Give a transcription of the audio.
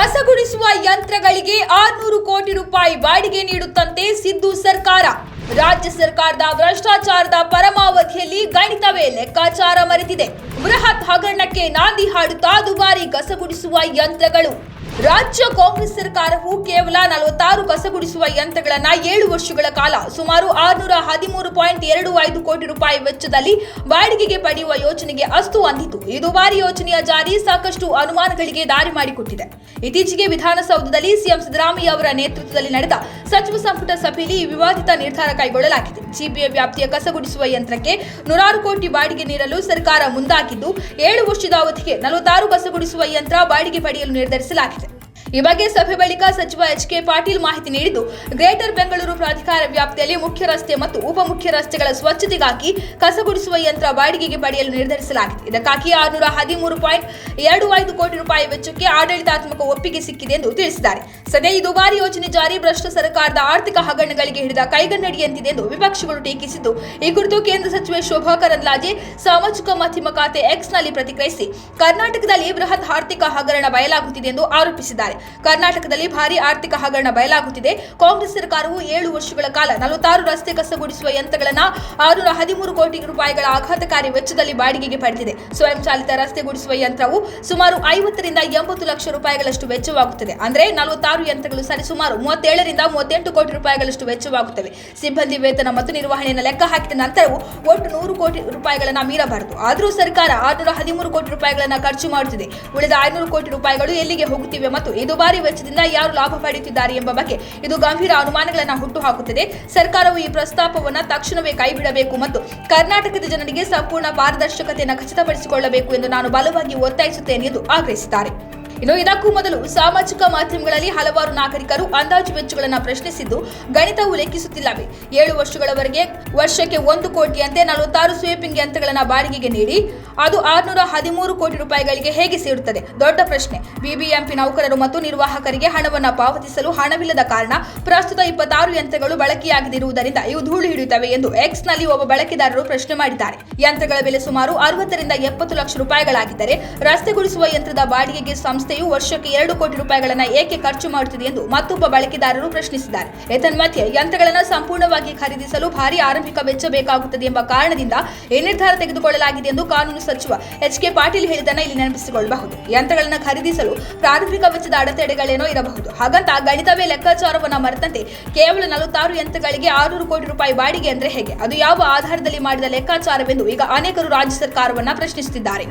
ಕಸಗುಡಿಸುವ ಯಂತ್ರಗಳಿಗೆ ಆರ್ನೂರು ಕೋಟಿ ರೂಪಾಯಿ ಬಾಡಿಗೆ ನೀಡುತ್ತಂತೆ ಸಿದ್ದು ಸರ್ಕಾರ. ರಾಜ್ಯ ಸರ್ಕಾರದ ಭ್ರಷ್ಟಾಚಾರದ ಪರಮಾವಧಿಯಲ್ಲಿ ಗಣಿತವೇ ಲೆಕ್ಕಾಚಾರ ಮರೆತಿದೆ. ಬೃಹತ್ ಹಗರಣಕ್ಕೆ ನಾಂದಿ ಹಾಡುತ್ತಾ ದುಬಾರಿ ಕಸಗುಡಿಸುವ ಯಂತ್ರಗಳು. ರಾಜ್ಯ ಕಾಂಗ್ರೆಸ್ ಸರ್ಕಾರವು ಕೇವಲ ನಲವತ್ತಾರು ಕಸಗುಡಿಸುವ ಯಂತ್ರಗಳನ್ನ ಏಳು ವರ್ಷಗಳ ಕಾಲ ಸುಮಾರು ಆರುನೂರ ಹದಿಮೂರು ಪಾಯಿಂಟ್ ಎರಡು ಐದು ಕೋಟಿ ರೂಪಾಯಿ ವೆಚ್ಚದಲ್ಲಿ ಬಾಡಿಗೆಗೆ ಪಡೆಯುವ ಯೋಜನೆಗೆ ಅಸ್ತು ಅಂದಿತು. ಈ ದುಬಾರಿ ಯೋಜನೆಯ ಜಾರಿ ಸಾಕಷ್ಟು ಅನುಮಾನಗಳಿಗೆ ದಾರಿ ಮಾಡಿಕೊಟ್ಟಿದೆ. ಇತ್ತೀಚೆಗೆ ವಿಧಾನಸೌಧದಲ್ಲಿ ಸಿಎಂ ಸಿದ್ದರಾಮಯ್ಯ ಅವರ ನೇತೃತ್ವದಲ್ಲಿ ನಡೆದ ಸಚಿವ ಸಂಪುಟ ಸಭೆಯಲ್ಲಿ ವಿವಾದಿತ ನಿರ್ಧಾರ ಕೈಗೊಳ್ಳಲಾಗಿದೆ. ಜಿಪಿಎ ವ್ಯಾಪ್ತಿಯ ಕಸಗುಡಿಸುವ ಯಂತ್ರಕ್ಕೆ ನೂರಾರು ಕೋಟಿ ಬಾಡಿಗೆ ನೀಡಲು ಸರ್ಕಾರ ಮುಂದಾಗಿದ್ದು, ಏಳು ವರ್ಷದ ಅವಧಿಗೆ ನಲವತ್ತಾರು ಕಸಗುಡಿಸುವ ಯಂತ್ರ ಬಾಡಿಗೆ ಪಡೆಯಲು ನಿರ್ಧರಿಸಲಾಗಿದೆ. ಈ ಬಗ್ಗೆ ಸಭೆ ಬಳಿಕ ಸಚಿವ ಎಚ್ ಕೆ ಪಾಟೀಲ್ ಮಾಹಿತಿ ನೀಡಿದ್ದು, ಗ್ರೇಟರ್ ಬೆಂಗಳೂರು ಪ್ರಾಧಿಕಾರ ವ್ಯಾಪ್ತಿಯಲ್ಲಿ ಮುಖ್ಯ ರಸ್ತೆ ಮತ್ತು ಉಪಮುಖ್ಯ ರಸ್ತೆಗಳ ಸ್ವಚ್ಛತೆಗಾಗಿ ಕಸ ಗುಡಿಸುವ ಯಂತ್ರ ಬಾಡಿಗೆಗೆ ಪಡೆಯಲು ನಿರ್ಧರಿಸಲಾಗಿದೆ. ಇದಕ್ಕಾಗಿ ಆರುನೂರ ಹದಿಮೂರು ಪಾಯಿಂಟ್ ಎರಡು ಐದು ಕೋಟಿ ರೂಪಾಯಿ ವೆಚ್ಚಕ್ಕೆ ಆಡಳಿತಾತ್ಮಕ ಒಪ್ಪಿಗೆ ಸಿಕ್ಕಿದೆ ಎಂದು ತಿಳಿಸಿದ್ದಾರೆ. ಸದ್ಯ ಈ ದುಬಾರಿ ಯೋಜನೆ ಜಾರಿ, ಭ್ರಷ್ಟ ಸರ್ಕಾರದ ಆರ್ಥಿಕ ಹಗರಣಗಳಿಗೆ ಹಿಡಿದ ಕೈಗನ್ನಡಿಯಂತಿದೆ ಎಂದು ವಿಪಕ್ಷಗಳು ಟೀಕಿಸಿದ್ದು, ಈ ಕುರಿತು ಕೇಂದ್ರ ಸಚಿವೆ ಶೋಭಾ ಕರಂದ್ಲಾಜೆ ಸಾಮಾಜಿಕ ಮಾಧ್ಯಮ ಖಾತೆ ಎಕ್ಸ್ನಲ್ಲಿ ಪ್ರತಿಕ್ರಿಯಿಸಿ, ಕರ್ನಾಟಕದಲ್ಲಿ ಬೃಹತ್ ಆರ್ಥಿಕ ಹಗರಣ ಬಯಲಾಗುತ್ತಿದೆ ಎಂದು ಆರೋಪಿಸಿದ್ದಾರೆ. ಕರ್ನಾಟಕದಲ್ಲಿ ಭಾರಿ ಆರ್ಥಿಕ ಹಗರಣ ಬಯಲಾಗುತ್ತಿದೆ. ಕಾಂಗ್ರೆಸ್ ಸರ್ಕಾರವು ಏಳು ವರ್ಷಗಳ ಕಾಲ ನಲವತ್ತಾರು ರಸ್ತೆ ಕಸಗುಡಿಸುವ ಯಂತ್ರಗಳನ್ನ ಆರುನೂರ ಹದಿಮೂರು ಕೋಟಿ ರೂಪಾಯಿಗಳ ಆಘಾತಕಾರಿ ವೆಚ್ಚದಲ್ಲಿ ಬಾಡಿಗೆಗೆ ಪಡೆದಿದೆ. ಸ್ವಯಂ ಚಾಲಿತ ರಸ್ತೆ ಗುಡಿಸುವ ಯಂತ್ರವು ಸುಮಾರು ಐವತ್ತರಿಂದ ಎಂಬತ್ತು ಲಕ್ಷ ರೂಪಾಯಿಗಳಷ್ಟು ವೆಚ್ಚವಾಗುತ್ತದೆ. ಅಂದ್ರೆ ನಲವತ್ತಾರು ಯಂತ್ರಗಳು ಸರಿಸುಮಾರು ಮೂವತ್ತೇಳರಿಂದ ಮೂವತ್ತೆಂಟು ಕೋಟಿ ರೂಪಾಯಿಗಳಷ್ಟು ವೆಚ್ಚವಾಗುತ್ತವೆ. ಸಿಬ್ಬಂದಿ ವೇತನ ಮತ್ತು ನಿರ್ವಹಣೆಯನ್ನು ಲೆಕ್ಕ ಹಾಕಿದ ನಂತರವೂ ಒಟ್ಟು ನೂರು ಕೋಟಿ ರೂಪಾಯಿಗಳನ್ನ ಮೀರಬಾರದು. ಆದರೂ ಸರ್ಕಾರ ಆರುನೂರ ಹದಿಮೂರು ಕೋಟಿ ರೂಪಾಯಿಗಳನ್ನ ಖರ್ಚು ಮಾಡುತ್ತಿದೆ. ಉಳಿದ ಐನೂರು ಕೋಟಿ ರೂಪಾಯಿಗಳು ಎಲ್ಲಿಗೆ ಹೋಗುತ್ತಿವೆ ಮತ್ತು ದುಬಾರಿ ವೆಚ್ಚದಿಂದ ಯಾರು ಲಾಭ ಪಡೆಯುತ್ತಿದ್ದಾರೆ ಎಂಬ ಬಗ್ಗೆ ಇದು ಗಂಭೀರ ಅನುಮಾನಗಳನ್ನು ಹುಟ್ಟುಹಾಕುತ್ತದೆ. ಸರ್ಕಾರವು ಈ ಪ್ರಸ್ತಾಪವನ್ನು ತಕ್ಷಣವೇ ಕೈಬಿಡಬೇಕು ಮತ್ತು ಕರ್ನಾಟಕದ ಜನರಿಗೆ ಸಂಪೂರ್ಣ ಪಾರದರ್ಶಕತೆಯನ್ನು ಖಚಿತಪಡಿಸಿಕೊಳ್ಳಬೇಕು ಎಂದು ನಾನು ಬಲವಾಗಿ ಒತ್ತಾಯಿಸುತ್ತೇನೆ ಎಂದು ಆಗ್ರಹಿಸಿದ್ದಾರೆ. ಇನ್ನು ಇದಕ್ಕೂ ಮೊದಲು ಸಾಮಾಜಿಕ ಮಾಧ್ಯಮಗಳಲ್ಲಿ ಹಲವಾರು ನಾಗರಿಕರು ಅಂದಾಜು ವೆಚ್ಚಗಳನ್ನು ಪ್ರಶ್ನಿಸಿದ್ದು ಗಣಿತವು ಉಲ್ಲೇಖಿಸುತ್ತಿಲ್ಲವೇ? ಏಳು ವರ್ಷಗಳವರೆಗೆ ವರ್ಷಕ್ಕೆ ಒಂದು ಕೋಟಿಯಂತೆ ನಲವತ್ತಾರು ಸ್ವೀಪಿಂಗ್ ಯಂತ್ರಗಳನ್ನು ಬಾಡಿಗೆಗೆ ನೀಡಿ ಅದು ಆರುನೂರ ಹದಿಮೂರು ಕೋಟಿ ರೂಪಾಯಿಗಳಿಗೆ ಹೇಗೆ ಸೇರುತ್ತದೆ? ದೊಡ್ಡ ಪ್ರಶ್ನೆ. ಬಿಬಿಎಂಪಿ ನೌಕರರು ಮತ್ತು ನಿರ್ವಾಹಕರಿಗೆ ಹಣವನ್ನು ಪಾವತಿಸಲು ಹಣವಿಲ್ಲದ ಕಾರಣ ಪ್ರಸ್ತುತ ಇಪ್ಪತ್ತಾರು ಯಂತ್ರಗಳು ಬಳಕೆಯಾಗದಿರುವುದರಿಂದ ಇವು ಧೂಳು ಹಿಡಿಯುತ್ತವೆ ಎಂದು ಎಕ್ಸ್ನಲ್ಲಿ ಒಬ್ಬ ಬಳಕೆದಾರರು ಪ್ರಶ್ನೆ ಮಾಡಿದ್ದಾರೆ. ಯಂತ್ರಗಳ ಬೆಲೆ ಸುಮಾರು ಅರವತ್ತರಿಂದ ಎಪ್ಪತ್ತು ಲಕ್ಷ ರೂಪಾಯಿಗಳಾಗಿದ್ದರೆ ರಸ್ತೆಗೊಳಿಸುವ ಯಂತ್ರದ ಬಾಡಿಗೆಗೆ ಸಂಸ್ಥೆಯು ವರ್ಷಕ್ಕೆ ಎರಡು ಕೋಟಿ ರೂಪಾಯಿಗಳನ್ನು ಏಕೆ ಖರ್ಚು ಮಾಡುತ್ತಿದೆ ಎಂದು ಮತ್ತೊಬ್ಬ ಬಳಕೆದಾರರು ಪ್ರಶ್ನಿಸಿದ್ದಾರೆ. ಏತನ್ಮಧ್ಯೆ ಯಂತ್ರಗಳನ್ನು ಸಂಪೂರ್ಣವಾಗಿ ಖರೀದಿಸಲು ಭಾರಿ ಆರಂಭಿಕ ವೆಚ್ಚ ಬೇಕಾಗುತ್ತದೆ ಎಂಬ ಕಾರಣದಿಂದ ಈ ನಿರ್ಧಾರ ತೆಗೆದುಕೊಳ್ಳಲಾಗಿದೆ ಎಂದು ಕಾನೂನು ಸಚಿವ ಎಚ್ ಕೆ ಪಾಟೀಲ್ ಹೇಳಿದ್ದನ್ನು ಇಲ್ಲಿ ನೆನಪಿಸಿಕೊಳ್ಳಬಹುದು. ಯಂತ್ರಗಳನ್ನು ಖರೀದಿಸಲು ಪ್ರಾರಂಭಿಕ ವೆಚ್ಚದ ಅಡೆತಡೆಗಳೇನೋ ಇರಬಹುದು. ಹಾಗಂತ ಗಣಿತವೇ ಲೆಕ್ಕಾಚಾರವನ್ನು ಮರೆತಂತೆ ಕೇವಲ ನಲವತ್ತಾರು ಯಂತ್ರಗಳಿಗೆ ಆರುನೂರು ಕೋಟಿ ರೂಪಾಯಿ ಬಾಡಿಗೆ ಅಂದ್ರೆ ಹೇಗೆ? ಅದು ಯಾವ ಆಧಾರದಲ್ಲಿ ಮಾಡಿದ ಲೆಕ್ಕಾಚಾರವೆಂದು ಈಗ ಅನೇಕರು ರಾಜ್ಯ ಸರ್ಕಾರವನ್ನ ಪ್ರಶ್ನಿಸುತ್ತಿದ್ದಾರೆ.